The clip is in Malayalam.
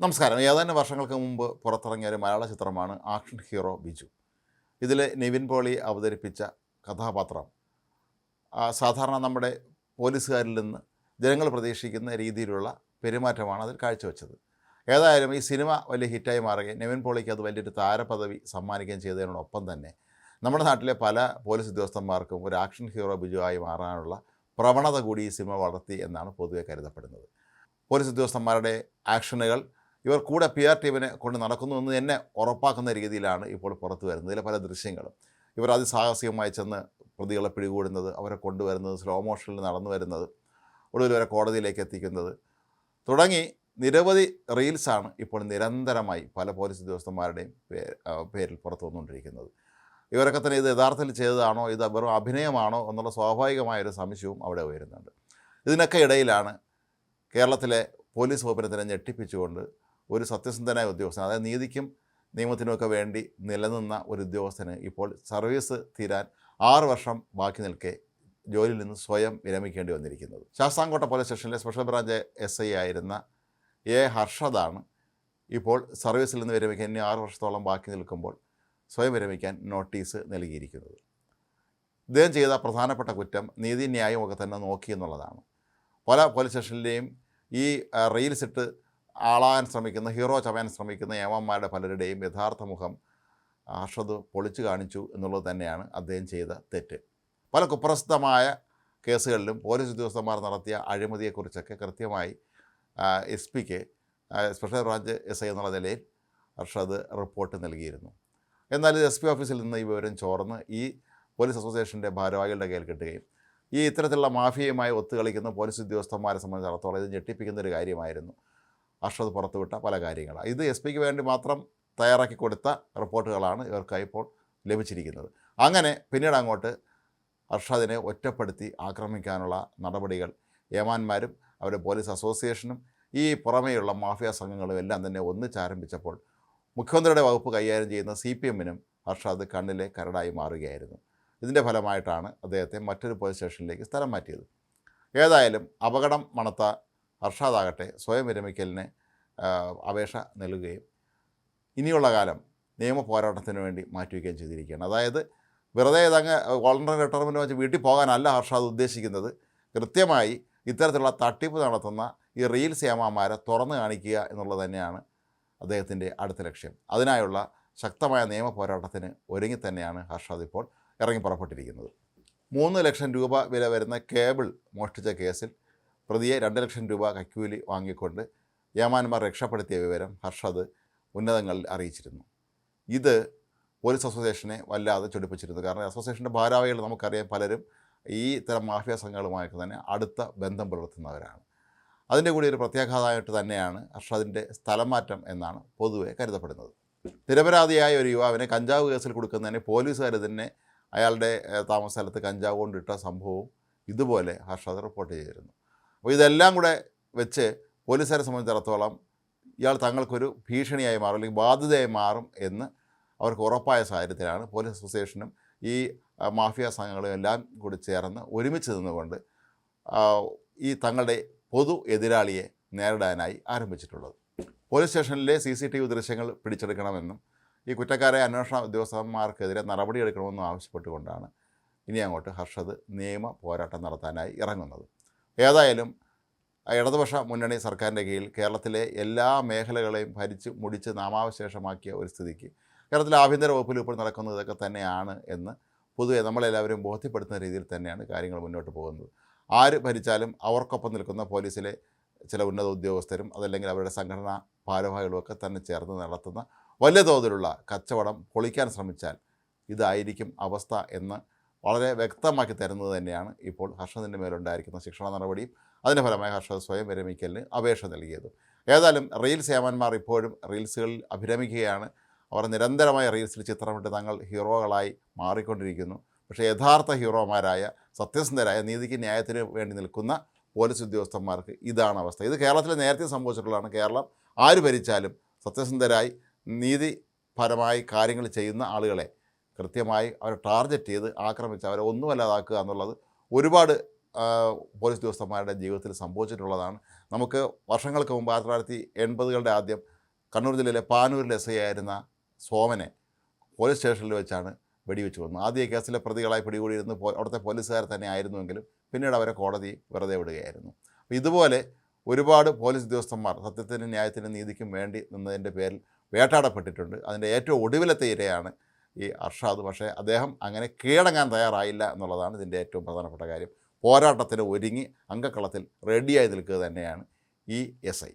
നമസ്കാരം. ഏതാനും വർഷങ്ങൾക്ക് മുമ്പ് പുറത്തിറങ്ങിയ ഒരു മലയാള ചിത്രമാണ് ആക്ഷൻ ഹീറോ ബിജു. ഇതിൽ നിവിൻ പോളി അവതരിപ്പിച്ച കഥാപാത്രം സാധാരണ നമ്മുടെ പോലീസുകാരിൽ നിന്ന് ജനങ്ങൾ പ്രതീക്ഷിക്കുന്ന രീതിയിലുള്ള പെരുമാറ്റമാണ് അതിൽ കാഴ്ചവെച്ചത്. ഏതായാലും ഈ സിനിമ വലിയ ഹിറ്റായി മാറുകയും നിവിൻ പോളിക്ക് അത് വലിയൊരു താരപദവി സമ്മാനിക്കുകയും ചെയ്തതിനോടൊപ്പം തന്നെ നമ്മുടെ നാട്ടിലെ പല പോലീസ് ഉദ്യോഗസ്ഥന്മാർക്കും ഒരു ആക്ഷൻ ഹീറോ ബിജു ആയി മാറാനുള്ള പ്രവണത കൂടി ഈ സിനിമ വളർത്തി എന്നാണ് പൊതുവെ കരുതപ്പെടുന്നത്. പോലീസ് ഉദ്യോഗസ്ഥന്മാരുടെ ആക്ഷനുകൾ ഇവർ കൂടെ പി ആർ ടീമിനെ കൊണ്ട് നടക്കുന്നു എന്ന് തന്നെ ഉറപ്പാക്കുന്ന രീതിയിലാണ് ഇപ്പോൾ പുറത്തു വരുന്നത്. ഇതിലെ പല ദൃശ്യങ്ങളും. ഇവർ അതിസാഹസികമായി ചെന്ന് പ്രതികളെ പിടികൂടുന്നത് അവരെ കൊണ്ടുവരുന്നത് സ്ലോ മോഷനിൽ നടന്നു വരുന്നത് ഒടുവിൽ വരെ കോടതിയിലേക്ക് എത്തിക്കുന്നത്. തുടങ്ങി നിരവധി റീൽസാണ് ഇപ്പോൾ നിരന്തരമായി പല പോലീസ് ഉദ്യോഗസ്ഥന്മാരുടെയും പേരിൽ പുറത്തു വന്നുകൊണ്ടിരിക്കുന്നത്. ഇവരൊക്കെ തന്നെ ഇത് യഥാർത്ഥത്തിൽ ചെയ്തതാണോ ഇത് വെറും അഭിനയമാണോ എന്നുള്ള സ്വാഭാവികമായൊരു സംശയവും അവിടെ ഉയരുന്നുണ്ട്. ഇതിനൊക്കെ ഇടയിലാണ് കേരളത്തിലെ പോലീസ് വകുപ്പിനെ തന്നെ ഞെട്ടിപ്പിച്ചുകൊണ്ട് ഒരു സത്യസന്ധനായ ഉദ്യോഗസ്ഥൻ അതായത് നീതിക്കും നിയമത്തിനുമൊക്കെ വേണ്ടി നിലനിന്ന ഒരു ഉദ്യോഗസ്ഥന് ഇപ്പോൾ സർവീസ് തീരാൻ ആറ് വർഷം ബാക്കി നിൽക്കെ ജോലിയിൽ നിന്ന് സ്വയം വിരമിക്കേണ്ടി വന്നിരിക്കുന്നത്. ശാസ്താംകോട്ട പോലീസ് സ്റ്റേഷനിലെ സ്പെഷ്യൽ ബ്രാഞ്ച് എസ് ഐ ആയിരുന്ന എ ഹർഷദാണ് ഇപ്പോൾ സർവീസിൽ നിന്ന് വിരമിക്കാൻ ഇനി ആറ് വർഷത്തോളം ബാക്കി നിൽക്കുമ്പോൾ സ്വയം വിരമിക്കാൻ നോട്ടീസ് നൽകിയിരിക്കുന്നത്. ഇദ്ദേഹം ചെയ്ത പ്രധാനപ്പെട്ട കുറ്റം നീതി ന്യായമൊക്കെ തന്നെ നോക്കി എന്നുള്ളതാണ്. പല പോലീസ് സ്റ്റേഷനിലെയും ഈ റെയിൽസിട്ട് ആളാൻ ശ്രമിക്കുന്ന ഹീറോ ചമയാൻ ശ്രമിക്കുന്ന ഏമന്മാരുടെ പലരുടെയും യഥാർത്ഥ മുഖം അർഷദ് പൊളിച്ചു കാണിച്ചു എന്നുള്ളത് തന്നെയാണ് അദ്ദേഹം ചെയ്ത തെറ്റ്. പല കുപ്രസിദ്ധമായ കേസുകളിലും പോലീസ് ഉദ്യോഗസ്ഥന്മാർ നടത്തിയ അഴിമതിയെക്കുറിച്ചൊക്കെ കൃത്യമായി എസ് പിക്ക് സ്പെഷ്യൽ ബ്രാഞ്ച് എസ് ഐ എന്നുള്ള നിലയിൽ അർഷദ് റിപ്പോർട്ട് നൽകിയിരുന്നു. എന്നാൽ ഇത് എസ് പി ഓഫീസിൽ നിന്ന് ഈ വിവരം ചോർന്ന് ഈ പോലീസ് അസോസിയേഷന്റെ ഭാരവാഹികളുടെ കയ്യിൽ കിട്ടുകയും ഈ ഇത്തരത്തിലുള്ള മാഫിയയുമായി ഒത്തുകളിക്കുന്ന പോലീസ് ഉദ്യോഗസ്ഥന്മാരെ സംബന്ധിച്ചിടത്തോളം ഇത് ഞെട്ടിപ്പിക്കുന്ന ഒരു കാര്യമായിരുന്നു. അർഷദ് പുറത്തുവിട്ട പല കാര്യങ്ങളാണ്. ഇത് എസ് പിക്ക് വേണ്ടി മാത്രം തയ്യാറാക്കി കൊടുത്ത റിപ്പോർട്ടുകളാണ് ഇവർക്കായി ഇപ്പോൾ ലഭിച്ചിരിക്കുന്നത്. അങ്ങനെ പിന്നീട് അങ്ങോട്ട് അർഷാദിനെ ഒറ്റപ്പെടുത്തി ആക്രമിക്കാനുള്ള നടപടികൾ ഏമാന്മാരും അവരുടെ പോലീസ് അസോസിയേഷനും ഈ പുറമേയുള്ള മാഫിയ സംഘങ്ങളും എല്ലാം തന്നെ ഒന്നിച്ചാരംഭിച്ചപ്പോൾ മുഖ്യമന്ത്രിയുടെ വകുപ്പ് കൈകാര്യം ചെയ്യുന്ന സി പി എമ്മിനും അർഷാദ് കണ്ണിലെ കരടായി മാറുകയായിരുന്നു. ഇതിന്റെ ഫലമായിട്ടാണ് അദ്ദേഹത്തെ മറ്റൊരു പോലീസ് സ്റ്റേഷനിലേക്ക് സ്ഥലം മാറ്റിയത്. ഏതായാലും അപകടം മണത്ത ആകട്ടെ സ്വയം വിരമിക്കലിന് അപേക്ഷ നൽകുകയും ഇനിയുള്ള കാലം നിയമ പോരാട്ടത്തിന് വേണ്ടി മാറ്റിവെക്കുകയും ചെയ്തിരിക്കുകയാണ്. അതായത് വെറുതെ ഇതങ്ങ് വോളണ്ടറി റിട്ടയർമെന്റ് വെച്ച് വീട്ടിൽ പോകാനല്ല ഹർഷാദ് ഉദ്ദേശിക്കുന്നത്. കൃത്യമായി ഇത്തരത്തിലുള്ള തട്ടിപ്പ് നടത്തുന്ന ഈ റീൽ ഏമാമാരെ തുറന്നു കാണിക്കുക എന്നുള്ളത് തന്നെയാണ് അദ്ദേഹത്തിന്റെ അടുത്ത ലക്ഷ്യം. അതിനായുള്ള ശക്തമായ നിയമ പോരാട്ടത്തിന് ഒരുങ്ങി തന്നെയാണ് ഹർഷാദ് ഇപ്പോൾ ഇറങ്ങി പുറപ്പെട്ടിരിക്കുന്നത്. മൂന്ന് ലക്ഷം രൂപ വില വരുന്ന കേബിൾ മോഷ്ടിച്ച കേസിൽ പ്രതിയെ രണ്ട് ലക്ഷം രൂപ കൈക്കൂലി വാങ്ങിക്കൊണ്ട് യമാന്മാർ രക്ഷപ്പെടുത്തിയ വിവരം ഹർഷദ് ഉന്നതങ്ങളിൽ അറിയിച്ചിരുന്നു. ഇത് പോലീസ് അസോസിയേഷനെ വല്ലാതെ ചൊടിപ്പിച്ചിരുന്നു. കാരണം അസോസിയേഷന്റെ ഭാരവാഹികൾ നമുക്കറിയാം പലരും ഈ ഇത്തരം മാഫിയ സംഘങ്ങളുമായിട്ട് തന്നെ അടുത്ത ബന്ധം പുലർത്തുന്നവരാണ്. അതിന്റെ കൂടി ഒരു പ്രത്യാഘാതമായിട്ട് തന്നെയാണ് ഹർഷദിന്റെ സ്ഥലം മാറ്റം എന്നാണ് പൊതുവെ കരുതപ്പെടുന്നത്. നിരപരാധിയായ ഒരു യുവാവിനെ കഞ്ചാവ് കേസിൽ കൊടുക്കുന്നതിന് പോലീസുകാർ തന്നെ അയാളുടെ താമസ സ്ഥലത്ത് കഞ്ചാവ് കൊണ്ടിട്ട സംഭവവും ഇതുപോലെ ഹർഷദ് റിപ്പോർട്ട് ചെയ്തിരുന്നു. അപ്പോൾ ഇതെല്ലാം കൂടെ വെച്ച് പോലീസുകാരെ സംബന്ധിച്ചിടത്തോളം ഇയാൾ തങ്ങൾക്കൊരു ഭീഷണിയായി മാറും അല്ലെങ്കിൽ ബാധ്യതയായി മാറും എന്ന് അവർക്ക് ഉറപ്പായ സാഹചര്യത്തിലാണ് പോലീസ് അസോസിയേഷനും ഈ മാഫിയ സംഘങ്ങളും എല്ലാം കൂടി ചേർന്ന് ഒരുമിച്ച് നിന്നുകൊണ്ട് ഈ തങ്ങളുടെ പൊതു എതിരാളിയെ നേരിടാനായി ആരംഭിച്ചിട്ടുള്ളത്. പോലീസ് സ്റ്റേഷനിലെ സി സി ടി വി ദൃശ്യങ്ങൾ പിടിച്ചെടുക്കണമെന്നും ഈ കുറ്റക്കാരെ അന്വേഷണ ഉദ്യോഗസ്ഥന്മാർക്കെതിരെ നടപടിയെടുക്കണമെന്നും ആവശ്യപ്പെട്ടുകൊണ്ടാണ് ഇനി അങ്ങോട്ട് ഹർഷദ് നിയമ പോരാട്ടം നടത്താനായി ഇറങ്ങുന്നത്. ഏതായാലും ഇടതുപക്ഷ മുന്നണി സർക്കാരിന്റെ കീഴിൽ കേരളത്തിലെ എല്ലാ മേഖലകളെയും ഭരിച്ച് മുടിച്ച് നാമാവശേഷമാക്കിയ ഒരു സ്ഥിതിക്ക്. കേരളത്തിലെ ആഭ്യന്തര വകുപ്പിൽ ഇപ്പോൾ നടക്കുന്നത് ഇതൊക്കെ തന്നെയാണ് എന്ന് പൊതുവെ നമ്മളെല്ലാവരും ബോധ്യപ്പെടുത്തുന്ന രീതിയിൽ തന്നെയാണ് കാര്യങ്ങൾ മുന്നോട്ട് പോകുന്നത്. ആര് ഭരിച്ചാലും അവർക്കൊപ്പം നിൽക്കുന്ന പോലീസിലെ ചില ഉന്നത ഉദ്യോഗസ്ഥരും അതല്ലെങ്കിൽ അവരുടെ സംഘടനാ ഭാരവാഹികളും ഒക്കെ തന്നെ ചേർന്ന് നടത്തുന്ന വലിയ തോതിലുള്ള കച്ചവടം പൊളിക്കാൻ ശ്രമിച്ചാൽ ഇതായിരിക്കും അവസ്ഥ എന്ന് വളരെ വ്യക്തമാക്കി തരുന്നത് തന്നെയാണ് ഇപ്പോൾ ഹർഷദിന്റെ മേലുണ്ടായിരിക്കുന്ന ശിക്ഷണ നടപടിയും അതിന്റെ ഫലമായി ഹർഷദ് സ്വയം വിരമിക്കലിന് അപേക്ഷ നൽകിയത്. ഏതായാലും റീൽസ് ഏമാന്മാർ ഇപ്പോഴും റീൽസുകളിൽ അഭിരമിക്കുകയാണ്. അവർ നിരന്തരമായ റീൽസിൽ ചിത്രമിട്ട് തങ്ങൾ ഹീറോകളായി മാറിക്കൊണ്ടിരിക്കുന്നു. പക്ഷേ യഥാർത്ഥ ഹീറോമാരായ സത്യസന്ധരായ നീതിക്ക് ന്യായത്തിന് വേണ്ടി നിൽക്കുന്ന പോലീസ് ഉദ്യോഗസ്ഥന്മാർക്ക് ഇതാണ് അവസ്ഥ. ഇത് കേരളത്തിൽ നേരത്തെ സംഭവിച്ചിട്ടുള്ളതാണ്. കേരളം ആര് ഭരിച്ചാലും സത്യസന്ധരായി നീതിപരമായി കാര്യങ്ങൾ ചെയ്യുന്ന ആളുകളെ കൃത്യമായി അവരെ ടാർഗറ്റ് ചെയ്ത് ആക്രമിച്ച് അവരെ ഒന്നുമല്ലാതാക്കുക എന്നുള്ളത് ഒരുപാട് പോലീസ് ഉദ്യോഗസ്ഥന്മാരുടെ ജീവിതത്തിൽ സംഭവിച്ചിട്ടുള്ളതാണ്. നമുക്ക് വർഷങ്ങൾക്ക് മുമ്പ് ആയിരത്തി തൊള്ളായിരത്തി എൺപതുകളുടെ ആദ്യം കണ്ണൂർ ജില്ലയിലെ പാനൂരിലെ എസ് ഐ ആയിരുന്ന സോമനെ പോലീസ് സ്റ്റേഷനിൽ വെച്ചാണ് വെടിവെച്ച് കൊന്നു ആദ്യ കേസിലെ പ്രതികളായി പിടികൂടിയിരുന്ന അവിടുത്തെ പോലീസുകാർ തന്നെ ആയിരുന്നുവെങ്കിലും പിന്നീട് അവരെ കോടതി വെറുതെ വിടുകയായിരുന്നു. അപ്പോൾ ഇതുപോലെ ഒരുപാട് പോലീസ് ഉദ്യോഗസ്ഥന്മാർ സത്യത്തിനും ന്യായത്തിനും നീതിക്കും വേണ്ടി നിന്നതിന്റെ പേരിൽ വേട്ടാടപ്പെട്ടിട്ടുണ്ട് അതിന്റെ ഏറ്റവും ഒടുവിലത്തെ ഇരയാണ് ഈ അർഷാദ്. പക്ഷേ അദ്ദേഹം അങ്ങനെ കീഴടങ്ങാൻ തയ്യാറായില്ല എന്നുള്ളതാണ് ഇതിന്റെ ഏറ്റവും പ്രധാനപ്പെട്ട കാര്യം. പോരാട്ടത്തിന് ഒരുങ്ങി അംഗക്കളത്തിൽ റെഡിയായി നിൽക്കുക തന്നെയാണ് ഈ എസ് ഐ.